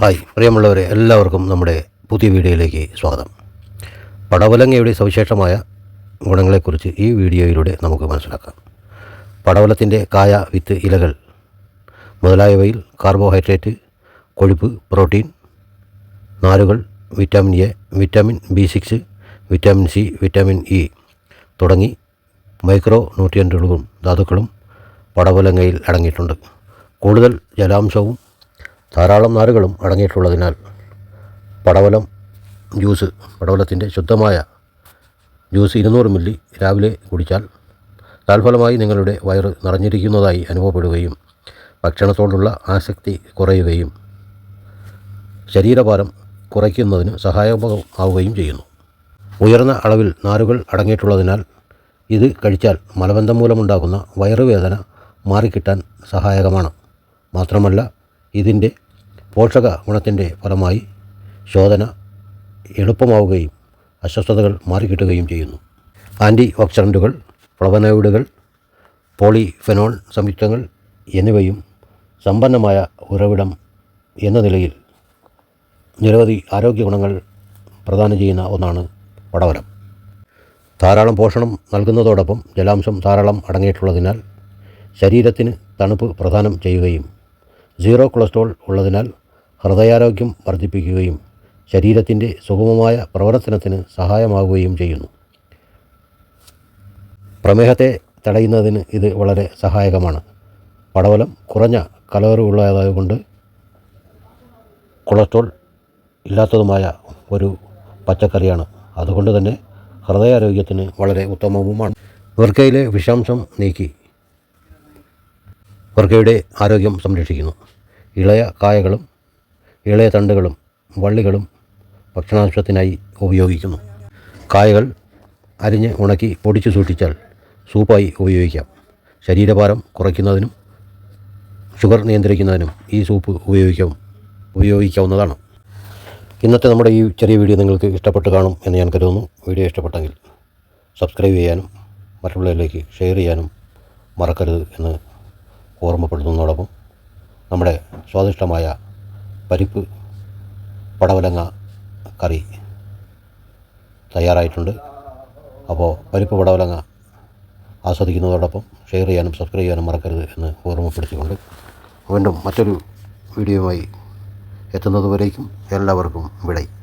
Hi പ്രിയമുള്ളവരെ എല്ലാവർക്കും നമ്മുടെ പുതിയ വീഡിയോയിലേക്ക് സ്വാഗതം. പടവലങ്ങയുടെ സവിശേഷമായ ഗുണങ്ങളെക്കുറിച്ച് ഈ വീഡിയോയിലൂടെ നമുക്ക് മനസ്സിലാക്കാം. പടവലത്തിന്റെ കായ വിത്ത് ഇലകൾ മുതലായവയിൽ കാർബോഹൈഡ്രേറ്റ് കൊഴുപ്പ് പ്രോട്ടീൻ നാരുകൾ vitamin A vitamin B six vitamin C vitamin E തുടങ്ങി മൈക്രോ ന്യൂട്രിയന്റുകളും ധാതുക്കളും പടവലങ്ങയിൽ അടങ്ങിയിട്ടുണ്ട്. കൂടുതൽ ജലാംശവും ധാരാളം നാരുകളും അടങ്ങിയിട്ടുള്ളതിനാൽ പടവലം ജ്യൂസ് പടവലത്തിന്റെ ശുദ്ധമായ ജ്യൂസ് ഇരുന്നൂറ് മില്ലി രാവിലെ കുടിച്ചാൽ തൽഫലമായി നിങ്ങളുടെ വയറ് നിറഞ്ഞിരിക്കുന്നതായി അനുഭവപ്പെടുകയും ഭക്ഷണത്തോടുള്ള ആസക്തി കുറയുകയും ശരീരഭാരം കുറയ്ക്കുന്നതിന് സഹായകമാവുകയും ചെയ്യുന്നു. ഉയർന്ന അളവിൽ നാരുകൾ അടങ്ങിയിട്ടുള്ളതിനാൽ ഇത് കഴിച്ചാൽ മലബന്ധം മൂലമുണ്ടാകുന്ന വയറുവേദന മാറിക്കിട്ടാൻ സഹായകമാണ്. മാത്രമല്ല ഇതിന്റെ പോഷക ഗുണത്തിന്റെ ഫലമായി ശോധന എളുപ്പമാവുകയും അസ്വസ്ഥതകൾ മാറിക്കിട്ടുകയും ചെയ്യുന്നു. ആന്റി ഓക്സിഡന്റുകൾ ഫ്ലവനോയിഡുകൾ പോളിഫെനോൾ സംയുക്തങ്ങൾ എന്നിവയും സമ്പന്നമായ ഉറവിടം എന്ന നിലയിൽ നിരവധി ആരോഗ്യ ഗുണങ്ങൾ പ്രദാനം ചെയ്യുന്ന ഒന്നാണ് പടവലം. ധാരാളം പോഷണം നൽകുന്നതോടൊപ്പം ജലാംശം ധാരാളം അടങ്ങിയിട്ടുള്ളതിനാൽ ശരീരത്തിന് തണുപ്പ് പ്രദാനം ചെയ്യുകയും സീറോ കൊളസ്ട്രോൾ ഉള്ളതിനാൽ ഹൃദയാരോഗ്യം വർദ്ധിപ്പിക്കുകയും ശരീരത്തിന്റെ സുഗമമായ പ്രവർത്തനത്തിന് സഹായമാകുകയും ചെയ്യുന്നു. പ്രമേഹത്തെ തടയുന്നതിന് ഇത് വളരെ സഹായകമാണ്. പടവലം കുറഞ്ഞ കലോറി കൊളസ്ട്രോൾ ഇല്ലാത്തതുമായ ഒരു പച്ചക്കറിയാണ്. അതുകൊണ്ട് തന്നെ ഹൃദയാരോഗ്യത്തിന് വളരെ ഉത്തമവുമാണ്. വൃക്കയിലെ വിഷാംശം നീക്കി. വൃക്കയുടെ ആരോഗ്യം സംരക്ഷിക്കുന്നു. ഇളയ കായകളും ഇളയ തണ്ടുകളും വള്ളികളും ഭക്ഷണാംശത്തിനായി ഉപയോഗിക്കുന്നു. കായകൾ അരിഞ്ഞ് ഉണക്കി പൊടിച്ചു സൂക്ഷിച്ചാൽ സൂപ്പായി ഉപയോഗിക്കാം. ശരീരഭാരം കുറയ്ക്കുന്നതിനും ഷുഗർ നിയന്ത്രിക്കുന്നതിനും ഈ സൂപ്പ് ഉപയോഗിക്കാം ഉപയോഗിക്കാവുന്നതാണ്. ഇന്നത്തെ നമ്മുടെ ഈ ചെറിയ വീഡിയോ നിങ്ങൾക്ക് ഇഷ്ടപ്പെട്ട് കാണും എന്ന് ഞാൻ കരുതുന്നു. വീഡിയോ ഇഷ്ടപ്പെട്ടെങ്കിൽ സബ്സ്ക്രൈബ് ചെയ്യാനും മറ്റുള്ളവരിലേക്ക് ഷെയർ ചെയ്യാനും മറക്കരുത് എന്ന് ഓർമ്മപ്പെടുത്തുന്നതോടൊപ്പം നമ്മുടെ സ്വാദിഷ്ടമായ പരിപ്പ് പടവലങ്ങ കറി തയ്യാറായിട്ടുണ്ട്. അപ്പോൾ പരിപ്പ് പടവലങ്ങ ആസ്വദിക്കുന്നതോടൊപ്പം ഷെയർ ചെയ്യാനും സബ്സ്ക്രൈബ് ചെയ്യാനും മറക്കരുത് എന്ന് ഓർമ്മപ്പെടുത്തിക്കൊണ്ട് വീണ്ടും മറ്റൊരു വീഡിയോയുമായി എത്തുന്നതുവരേക്കും എല്ലാവർക്കും വിടയും